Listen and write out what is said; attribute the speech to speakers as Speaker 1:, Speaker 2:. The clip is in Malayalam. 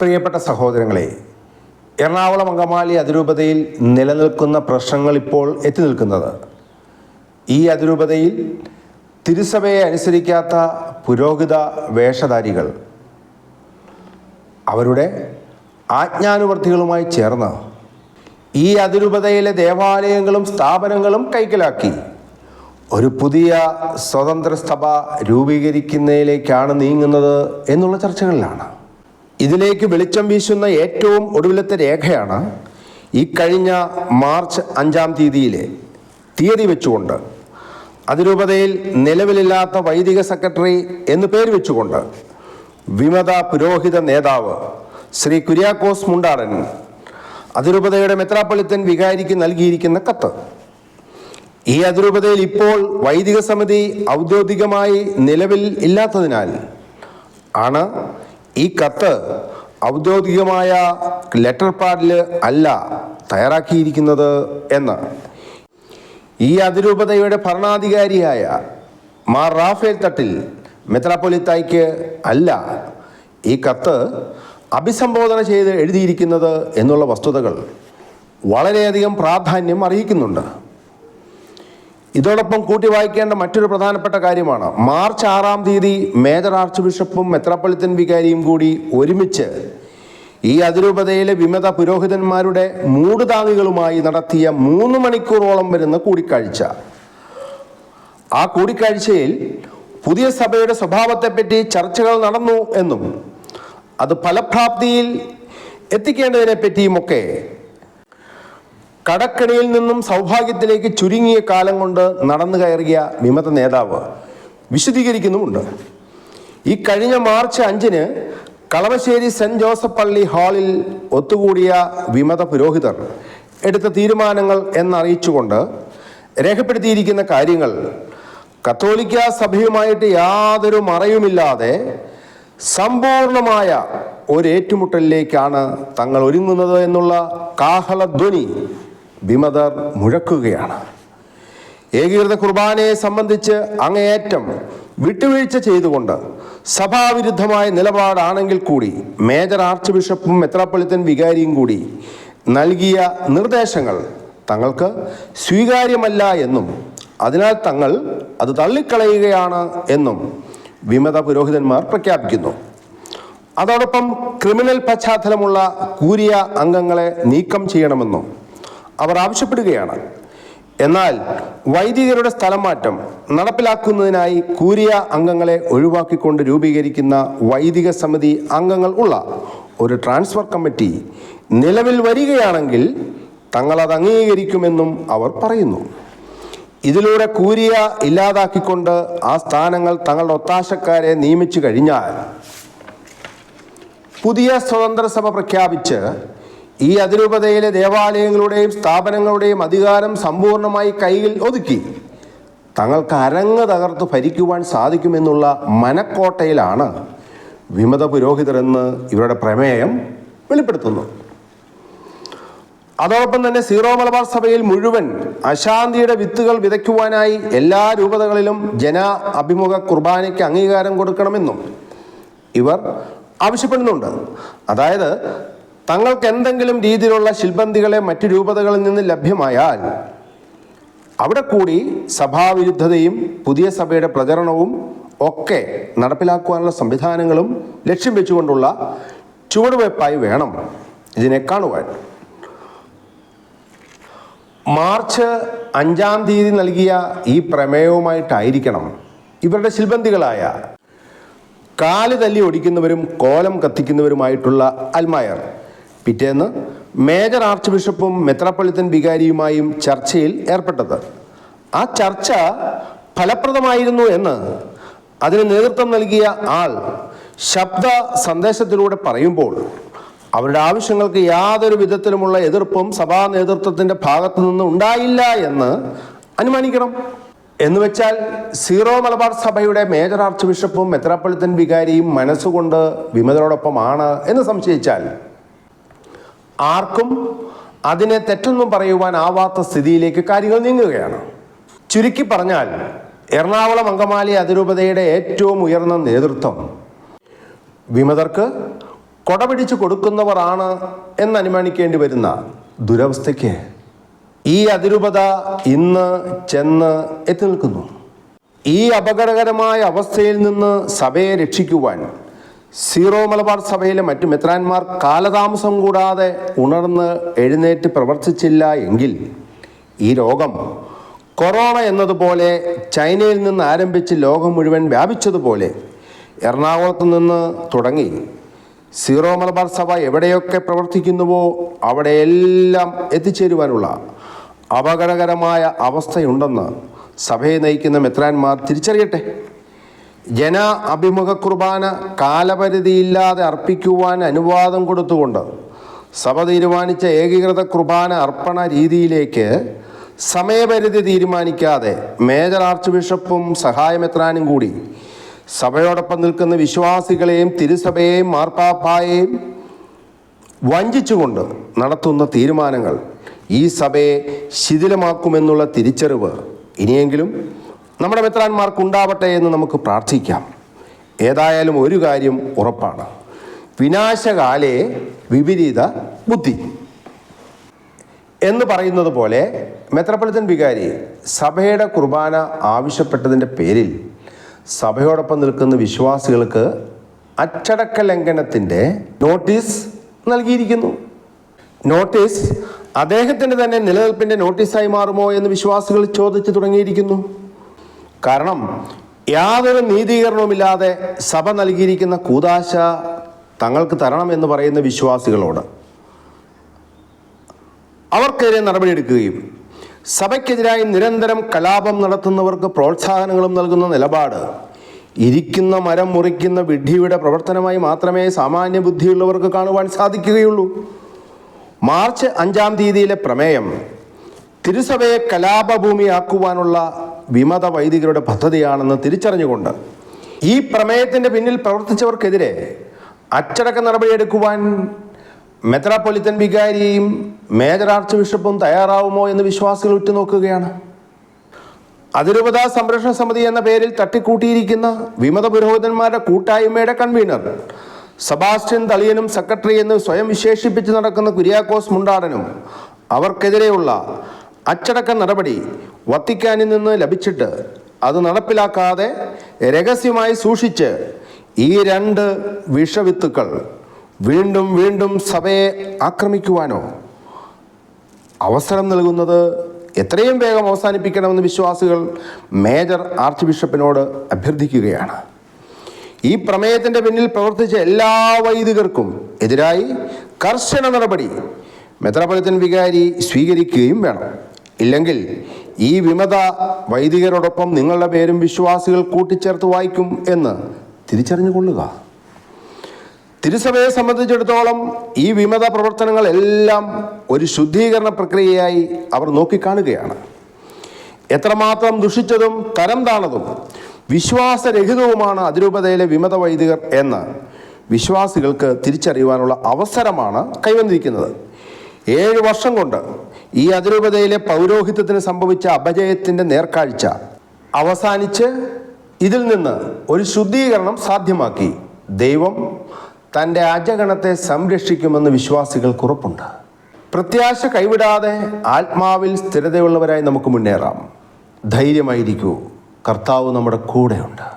Speaker 1: പ്രിയപ്പെട്ട സഹോദരങ്ങളെ എറണാകുളം അങ്കമാലി അതിരൂപതയിൽ നിലനിൽക്കുന്ന പ്രശ്നങ്ങൾ ഇപ്പോൾ എത്തി നിൽക്കുന്നത്. ഈ അതിരൂപതയിൽ തിരുസഭയെ അനുസരിക്കാത്ത പുരോഹിത വേഷധാരികൾ അവരുടെ ആജ്ഞാനുവർത്തികളുമായി ചേർന്ന് ഈ അതിരൂപതയിലെ ദേവാലയങ്ങളും സ്ഥാപനങ്ങളും കൈക്കലാക്കി. ഒരു പുതിയ സ്വതന്ത്ര സഭ രൂപീകരിക്കുന്നതിലേക്കാണ് നീങ്ങുന്നത് എന്നുള്ള ചർച്ചകളിലാണ്. ഇതിലേക്ക് വെളിച്ചം വീശുന്ന ഏറ്റവും ഒടുവിലത്തെ രേഖയാണ് ഈ കഴിഞ്ഞ മാർച്ച് അഞ്ചാം തീയതിയിലെ തീയതി വെച്ചുകൊണ്ട്. അതിരൂപതയിൽ നിലവിലില്ലാത്ത വൈദിക സെക്രട്ടറി എന്ന് പേര് വെച്ചുകൊണ്ട് വിമത പുരോഹിത നേതാവ് ശ്രീ കുര്യാക്കോസ് മുണ്ടാടൻ അതിരൂപതയുടെ മെത്രാപ്പൊളിത്തൻ വികാരിക്ക് നൽകിയിരിക്കുന്ന കത്ത്. ഈ അതിരൂപതയിൽ ഇപ്പോൾ വൈദിക സമിതി ഔദ്യോഗികമായി നിലവിൽ ഇല്ലാത്തതിനാൽ ആണ് ഈ കത്ത് ഔദ്യോഗികമായ ലെറ്റർ പാഡിൽ അല്ല തയ്യാറാക്കിയിരിക്കുന്നത് എന്ന്. ഈ അതിരൂപതയുടെ ഭരണാധികാരിയായ മാർ റാഫേൽ തട്ടിൽ മെത്രാപ്പൊലിത്തായ്ക്ക് അല്ല ഈ കത്ത് അഭിസംബോധന ചെയ്ത് എഴുതിയിരിക്കുന്നത് എന്നുള്ള വസ്തുതകൾ വളരെയധികം പ്രാധാന്യം അറിയിക്കുന്നുണ്ട്. ഇതോടൊപ്പം കൂട്ടി വായിക്കേണ്ട മറ്റൊരു പ്രധാനപ്പെട്ട കാര്യമാണ്. മാർച്ച് ആറാം തീയതി മേജർ ആർച്ച് ബിഷപ്പും മെത്രാപ്പൊളിത്തൻ വികാരിയും കൂടി ഒരുമിച്ച് ഈ അതിരൂപതയിലെ വിമത പുരോഹിതന്മാരുടെ മൂടുതാങ്ങികളുമായി നടത്തിയ മൂന്ന് മണിക്കൂറോളം വരുന്ന കൂടിക്കാഴ്ച. ആ കൂടിക്കാഴ്ചയിൽ പുതിയ സഭയുടെ സ്വഭാവത്തെപ്പറ്റി ചർച്ചകൾ നടന്നു എന്നും അത് ഫലപ്രാപ്തിയിൽ എത്തിക്കേണ്ടതിനെ പറ്റിയുമൊക്കെ കടക്കണിയിൽ നിന്നും സൗഭാഗ്യത്തിലേക്ക് ചുരുങ്ങിയ കാലം കൊണ്ട് നടന്നു കയറിയ വിമത നേതാവ് വിശദീകരിക്കുന്നുമുണ്ട്. ഈ കഴിഞ്ഞ മാർച്ച് അഞ്ചിന് കളമശ്ശേരി സെന്റ് ജോസഫ് പള്ളി ഹാളിൽ ഒത്തുകൂടിയ വിമത പുരോഹിതർ എടുത്ത തീരുമാനങ്ങൾ എന്നറിയിച്ചുകൊണ്ട് രേഖപ്പെടുത്തിയിരിക്കുന്ന കാര്യങ്ങൾ കത്തോലിക്ക സഭയുമായിട്ട് യാതൊരു മറയുമില്ലാതെ സമ്പൂർണമായ ഒരു ഏറ്റുമുട്ടലിലേക്കാണ് തങ്ങൾ ഒരുങ്ങുന്നത് എന്നുള്ള കാഹളധ്വനി വിമതർ മുഴക്കുകയാണ്. ഏകീകൃത കുർബാനയെ സംബന്ധിച്ച് അങ്ങേയറ്റം വിട്ടുവീഴ്ച ചെയ്തുകൊണ്ട് സഭാവിരുദ്ധമായ നിലപാടാണെങ്കിൽ കൂടി മേജർ ആർച്ച് ബിഷപ്പും മെത്രാപ്പൊളിത്തൻ വികാരിയും കൂടി നൽകിയ നിർദ്ദേശങ്ങൾ തങ്ങൾക്ക് സ്വീകാര്യമല്ല എന്നും അതിനാൽ തങ്ങൾ അത് തള്ളിക്കളയുകയാണ് എന്നും വിമത പുരോഹിതന്മാർ പ്രഖ്യാപിക്കുന്നു. അതോടൊപ്പം ക്രിമിനൽ പശ്ചാത്തലമുള്ള കൂരിയ അംഗങ്ങളെ നീക്കം ചെയ്യണമെന്നും അവർ ആവശ്യപ്പെടുകയാണ്. എന്നാൽ വൈദികരുടെ സ്ഥലമാറ്റം നടപ്പിലാക്കുന്നതിനായി കൂരിയ അംഗങ്ങളെ ഒഴിവാക്കിക്കൊണ്ട് രൂപീകരിക്കുന്ന വൈദിക സമിതി അംഗങ്ങൾ ഉള്ള ഒരു ട്രാൻസ്ഫർ കമ്മിറ്റി നിലവിൽ വരികയാണെങ്കിൽ തങ്ങളത് അംഗീകരിക്കുമെന്നും അവർ പറയുന്നു. ഇതിലൂടെ കൂരിയ ഇല്ലാതാക്കിക്കൊണ്ട് ആ സ്ഥാനങ്ങൾ തങ്ങളുടെ ഒത്താശക്കാരെ നിയമിച്ചു കഴിഞ്ഞാൽ പുതിയ സ്വതന്ത്ര സഭ പ്രഖ്യാപിച്ച് ഈ അതിരൂപതയിലെ ദേവാലയങ്ങളുടെയും സ്ഥാപനങ്ങളുടെയും അധികാരം സമ്പൂർണമായി കയ്യിൽ ഒതുക്കി. തങ്ങൾക്ക് അരങ്ങ് തകർത്ത് ഭരിക്കുവാൻ സാധിക്കുമെന്നുള്ള മനക്കോട്ടയിലാണ് വിമത പുരോഹിതരെന്ന് ഇവരുടെ പ്രമേയം വെളിപ്പെടുത്തുന്നു. അതോടൊപ്പം തന്നെ സീറോ മലബാർ സഭയിൽ മുഴുവൻ അശാന്തിയുടെ വിത്തുകൾ വിതയ്ക്കുവാനായി എല്ലാ രൂപതകളിലും ജന അഭിമുഖ കുർബാനയ്ക്ക് അംഗീകാരം കൊടുക്കണമെന്നും ഇവർ ആവശ്യപ്പെടുന്നുണ്ട്. അതായത് തങ്ങൾക്ക് എന്തെങ്കിലും രീതിയിലുള്ള ശിൽബന്ധികളെ മറ്റു രൂപതകളിൽ നിന്ന് ലഭ്യമായാൽ അവിടെ കൂടി സഭാവിരുദ്ധതയും പുതിയ സഭയുടെ പ്രചരണവും ഒക്കെ നടപ്പിലാക്കുവാനുള്ള സംവിധാനങ്ങളും ലക്ഷ്യം വെച്ചുകൊണ്ടുള്ള ചുവടുവയ്പായി വേണം ഇതിനെ കാണുവാൻ. മാർച്ച് അഞ്ചാം തീയതി നൽകിയ ഈ പ്രമേയവുമായിട്ടായിരിക്കണം ഇവരുടെ ശിൽബന്ധികളായ കാൽ തല്ലി ഒടിക്കുന്നവരും കോലം കത്തിക്കുന്നവരുമായിട്ടുള്ള അൽമായർ. പിറ്റേന്ന് മേജർ ആർച്ച് ബിഷപ്പും മെത്രാപ്പൊളിത്തൻ വികാരിയുമായും ചർച്ചയിൽ ഏർപ്പെട്ടത്. ആ ചർച്ച ഫലപ്രദമായിരുന്നു എന്ന് അതിന് നേതൃത്വം നൽകിയ ആൾ ശബ്ദ സന്ദേശത്തിലൂടെ പറയുമ്പോൾ അവരുടെ ആവശ്യങ്ങൾക്ക് യാതൊരു വിധത്തിലുമുള്ള എതിർപ്പും സഭാ നേതൃത്വത്തിന്റെ ഭാഗത്തു നിന്ന് ഉണ്ടായില്ല എന്ന് അനുമാനിക്കണം. എന്ന് വെച്ചാൽ സീറോ മലബാർ സഭയുടെ മേജർ ആർച്ച് ബിഷപ്പും മെത്രാപ്പൊളിത്തൻ വികാരിയും മനസ്സുകൊണ്ട് വിമതരോടൊപ്പമാണ് എന്ന് സംശയിച്ചാൽ ആർക്കും അതിനെ തെറ്റൊന്നും പറയുവാൻ ആവാത്ത സ്ഥിതിയിലേക്ക് കാര്യങ്ങൾ നീങ്ങുകയാണ്. ചുരുക്കി പറഞ്ഞാൽ എറണാകുളം അങ്കമാലി അതിരൂപതയുടെ ഏറ്റവും ഉയർന്ന നേതൃത്വം. വിമതർക്ക് കൊടപിടിച്ച് കൊടുക്കുന്നവരാണ് എന്നനുമാനിക്കേണ്ടി വരുന്ന ദുരവസ്ഥയ്ക്ക് ഈ അതിരൂപത ഇന്ന് ചെന്ന് എത്തി നിൽക്കുന്നു. ഈ അപകടകരമായ അവസ്ഥയിൽ നിന്ന് സഭയെ രക്ഷിക്കുവാൻ സീറോ മലബാർ സഭയിലെ മറ്റു മെത്രാന്മാർ കാലതാമസം കൂടാതെ ഉണർന്ന് എഴുന്നേറ്റ് പ്രവർത്തിച്ചില്ല എങ്കിൽ ഈ രോഗം കൊറോണ എന്നതുപോലെ ചൈനയിൽ നിന്ന് ആരംഭിച്ച് ലോകം മുഴുവൻ വ്യാപിച്ചതുപോലെ എറണാകുളത്ത് നിന്ന് തുടങ്ങി സീറോ മലബാർ സഭ എവിടെയൊക്കെ പ്രവർത്തിക്കുന്നുവോ അവിടെയെല്ലാം എത്തിച്ചേരുവാനുള്ള അപകടകരമായ അവസ്ഥയുണ്ടെന്ന് സഭയെ നയിക്കുന്ന മെത്രാന്മാർ തിരിച്ചറിയട്ടെ? ജന അഭിമുഖ കുർബാന കാലപരിധിയില്ലാതെ അർപ്പിക്കുവാൻ അനുവാദം കൊടുത്തുകൊണ്ട് സഭ തീരുമാനിച്ച ഏകീകൃത കുർബാന അർപ്പണ രീതിയിലേക്ക് സമയപരിധി തീരുമാനിക്കാതെ മേജർ ആർച്ച് ബിഷപ്പും സഹായമെത്രാനും കൂടി സഭയോടൊപ്പം നിൽക്കുന്ന വിശ്വാസികളെയും തിരുസഭയെയും മാർപ്പാപ്പായെയും വഞ്ചിച്ചുകൊണ്ട് നടത്തുന്ന തീരുമാനങ്ങൾ ഈ സഭയെ ശിഥിലമാക്കുമെന്നുള്ള തിരിച്ചറിവ് ഇനിയെങ്കിലും നമ്മുടെ മെത്രാന്മാർക്ക് ഉണ്ടാവട്ടെ എന്ന് നമുക്ക് പ്രാർത്ഥിക്കാം. ഏതായാലും ഒരു കാര്യം ഉറപ്പാണ്. വിനാശകാലേ വിപരീത ബുദ്ധി. എന്ന് പറയുന്നത് പോലെ മെത്രപ്പൊളിത്തൻ വികാരി സഭയുടെ കുർബാന ആവശ്യപ്പെട്ടതിന്റെ പേരിൽ സഭയോടൊപ്പം നിൽക്കുന്ന വിശ്വാസികൾക്ക് അച്ചടക്ക ലംഘനത്തിന്റെ നോട്ടീസ് നൽകിയിരിക്കുന്നു. നോട്ടീസ് അദ്ദേഹത്തിന്റെ തന്നെ നിലനിൽപ്പിന്റെ നോട്ടീസായി മാറുമോ എന്ന് വിശ്വാസികൾ ചോദിച്ചു തുടങ്ങിയിരിക്കുന്നു. കാരണം യാതൊരു നീതീകരണവുമില്ലാതെ സഭ നൽകിയിരിക്കുന്ന കൂതാശ തങ്ങൾക്ക് തരണം എന്ന് പറയുന്ന വിശ്വാസികളോട് അവർക്കെതിരെ നടപടിയെടുക്കുകയും സഭയ്ക്കെതിരായി നിരന്തരം കലാപം നടത്തുന്നവർക്ക് പ്രോത്സാഹനങ്ങളും നൽകുന്ന നിലപാട് ഇരിക്കുന്ന മരം മുറിക്കുന്ന വിഡ്ഢിയുടെ പ്രവർത്തനമായി മാത്രമേ സാമാന്യ ബുദ്ധിയുള്ളവർക്ക് കാണുവാൻ സാധിക്കുകയുള്ളൂ. മാർച്ച് അഞ്ചാം തീയതിയിലെ പ്രമേയം തിരുസഭയെ കലാപഭൂമിയാക്കുവാനുള്ള വിമത വൈദികരുടെ പദ്ധതിയാണെന്ന് തിരിച്ചറിഞ്ഞുകൊണ്ട് ഈ പ്രമേയത്തിന്റെ പിന്നിൽ പ്രവർത്തിച്ചവർക്കെതിരെ അച്ചടക്ക നടപടിയെടുക്കുവാൻ മെത്രാപ്പൊലിത്തൻ വികാരിയും മേജർ ആർച്ച് ബിഷപ്പും തയ്യാറാവുമോ എന്ന് വിശ്വാസികൾ ഉറ്റുനോക്കുകയാണ്. അതിരൂപതാ സംരക്ഷണ സമിതി എന്ന പേരിൽ തട്ടിക്കൂട്ടിയിരിക്കുന്ന വിമത പുരോഹിതന്മാരുടെ കൂട്ടായ്മയുടെ കൺവീനർ സബാസ്റ്റ്യൻ തളിയനും സെക്രട്ടറി എന്ന് സ്വയം വിശേഷിപ്പിച്ച് നടക്കുന്ന കുര്യാക്കോസ് മുണ്ടാടനും അവർക്കെതിരെയുള്ള അച്ചടക്ക നടപടി വത്തിക്കാനിൽ നിന്ന് ലഭിച്ചിട്ട് അത് നടപ്പിലാക്കാതെ രഹസ്യമായി സൂക്ഷിച്ച് ഈ രണ്ട് വിഷവിത്തുക്കൾ വീണ്ടും വീണ്ടും സഭയെ ആക്രമിക്കുവാനോ അവസരം നൽകുന്നത് എത്രയും വേഗം അവസാനിപ്പിക്കണമെന്ന് വിശ്വാസികൾ മേജർ ആർച്ച് ബിഷപ്പിനോട് അഭ്യർത്ഥിക്കുകയാണ്. ഈ പ്രമേയത്തിന്റെ പിന്നിൽ പ്രവർത്തിച്ച എല്ലാ വൈദികർക്കും എതിരായി കർശന നടപടി മെത്രാപൊലിത്തൻ വികാരി സ്വീകരിക്കുകയും വേണം. ഇല്ലെങ്കിൽ ഈ വിമത വൈദികരോടൊപ്പം നിങ്ങളുടെ പേരും വിശ്വാസികൾ കൂട്ടിച്ചേർത്ത് വായിക്കും എന്ന് തിരിച്ചറിഞ്ഞുകൊള്ളുക. തിരുസഭയെ സംബന്ധിച്ചിടത്തോളം ഈ വിമത പ്രവർത്തനങ്ങളെല്ലാം ഒരു ശുദ്ധീകരണ പ്രക്രിയയായി അവർ നോക്കിക്കാണുകയാണ്. എത്രമാത്രം ദുഷിച്ചതും തരം താണതും വിശ്വാസരഹിതവുമാണ് അതിരൂപതയിലെ വിമത വൈദികർ എന്ന് വിശ്വാസികൾക്ക് തിരിച്ചറിയുവാനുള്ള അവസരമാണ് കൈവന്നിരിക്കുന്നത്. ഏഴ് വർഷം കൊണ്ട് ഈ അതിരൂപതയിലെ പൗരോഹിത്യത്തിന് സംഭവിച്ച അപജയത്തിന്റെ നേർക്കാഴ്ച അവസാനിച്ച് ഇതിൽ നിന്ന് ഒരു ശുദ്ധീകരണം സാധ്യമാക്കി. ദൈവം തന്റെ അജഗണത്തെ സംരക്ഷിക്കുമെന്ന് വിശ്വാസികൾക്ക് ഉറപ്പുണ്ട്. പ്രത്യാശ കൈവിടാതെ ആത്മാവിൽ സ്ഥിരതയുള്ളവരായി നമുക്ക് മുന്നേറാം. ധൈര്യമായിരിക്കൂ. കർത്താവ് നമ്മുടെ കൂടെയുണ്ട്.